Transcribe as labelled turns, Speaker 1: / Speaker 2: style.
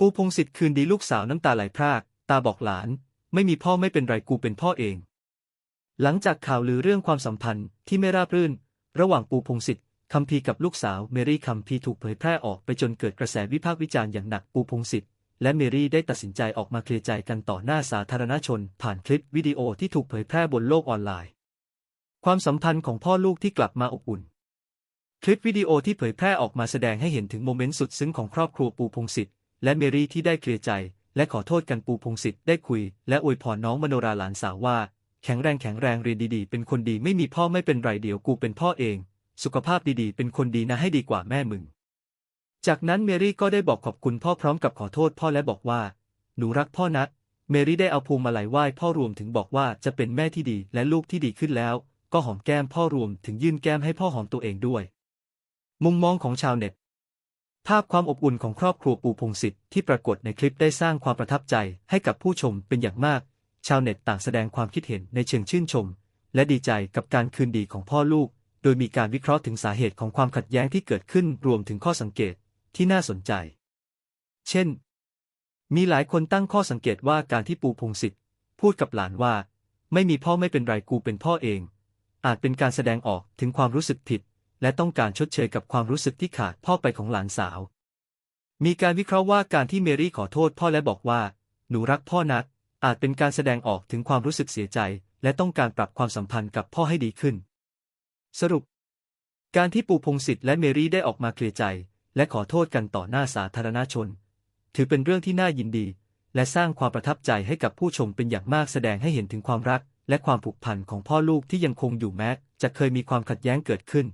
Speaker 1: ปูพงศิษฐ์คืนดีลูกสาวน้ำตาไหลพราก ตาบอกหลาน ไม่มีพ่อไม่เป็นไรกูเป็นพ่อเอง หลังจากข่าวลือเรื่องความสัมพันธ์ที่ไม่ราบรื่น ระหว่างปูพงศิษฐ์คัมพีร์กับลูกสาวเมรี่คัมพีร์ถูกเผยแพร่ออกไปจนเกิดกระแสวิพากษ์วิจารณ์อย่างหนักปูพงศิษฐ์และเมรี่ได้ตัดสินใจออกมาเคลียร์ใจกันต่อหน้าสาธารณชน ผ่านคลิปวิดีโอที่ถูกเผยแพร่บนโลกออนไลน์ ความสัมพันธ์ของพ่อลูกที่กลับมาอบอุ่น คลิปวิดีโอที่เผยแพร่ออกมาแสดงให้เห็นถึงโมเมนต์สุดซึ้งของครอบครัวปูพงศิษฐ์ และเมรี่ที่ได้เคลียร์ใจ และขอโทษกันปูพงศิษฐ์ได้คุย และอวยพรน้องมโนราหลานสาวว่า แข็งแรงแข็งแรงเรียนดีๆ เป็นคนดีไม่มีพ่อไม่เป็นไรเดี๋ยวกูเป็นพ่อเอง สุขภาพดีๆ เป็นคนดีนะให้ดีกว่าแม่มึง จากนั้นเมรี่ก็ได้บอกขอบคุณพ่อพร้อมกับขอโทษพ่อและบอกว่า หนูรักพ่อนะเมรี่ได้เอาพวงมาลัยไหว้พ่อรวมถึงบอกว่าจะเป็นแม่ที่ดีและลูกที่ดีขึ้นแล้ว ก็หอมแก้มพ่อรวมถึงยื่นแก้มให้พ่อหอมตัวเองด้วย มุมมองของชาวเน็ต ภาพความอบอุ่นของครอบครัวปูพงศิษฐ์ที่ปรากฏในคลิปได้สร้างความประทับใจให้กับผู้ชมเป็นอย่างมาก ชาวเน็ตต่างแสดงความคิดเห็นในเชิงชื่นชม และดีใจกับการคืนดีของพ่อลูก โดยมีการวิเคราะห์ถึงสาเหตุของความขัดแย้งที่เกิดขึ้นรวมถึงข้อสังเกตที่น่าสนใจ เช่น มีหลายคนตั้งข้อสังเกตว่าการที่ปูพงศิษฐ์พูดกับหลานว่า ไม่มีพ่อไม่เป็นไรกูเป็นพ่อเอง อาจเป็นการแสดงออกถึงความรู้สึกผิด และต้องการชดเชยกับความรู้สึกที่ขาดพ่อไปของหลานสาว มีการวิเคราะห์ว่าการที่เมรี่ขอโทษพ่อและบอกว่า หนูรักพ่อนัก อาจเป็นการแสดงออกถึงความรู้สึกเสียใจ และต้องการปรับความสัมพันธ์กับพ่อให้ดีขึ้น สรุป การที่ปู่พงศิษฐ์และเมรี่ได้ออกมาเคลียร์ใจ และขอโทษกันต่อหน้าสาธารณชน ถือเป็นเรื่องที่น่ายินดี และสร้างความประทับใจให้กับผู้ชมเป็นอย่างมากแสดงให้เห็นถึงความรัก และความผูกพันของพ่อลูกที่ยังคงอยู่แม้จะเคยมีความขัดแย้งเกิดขึ้น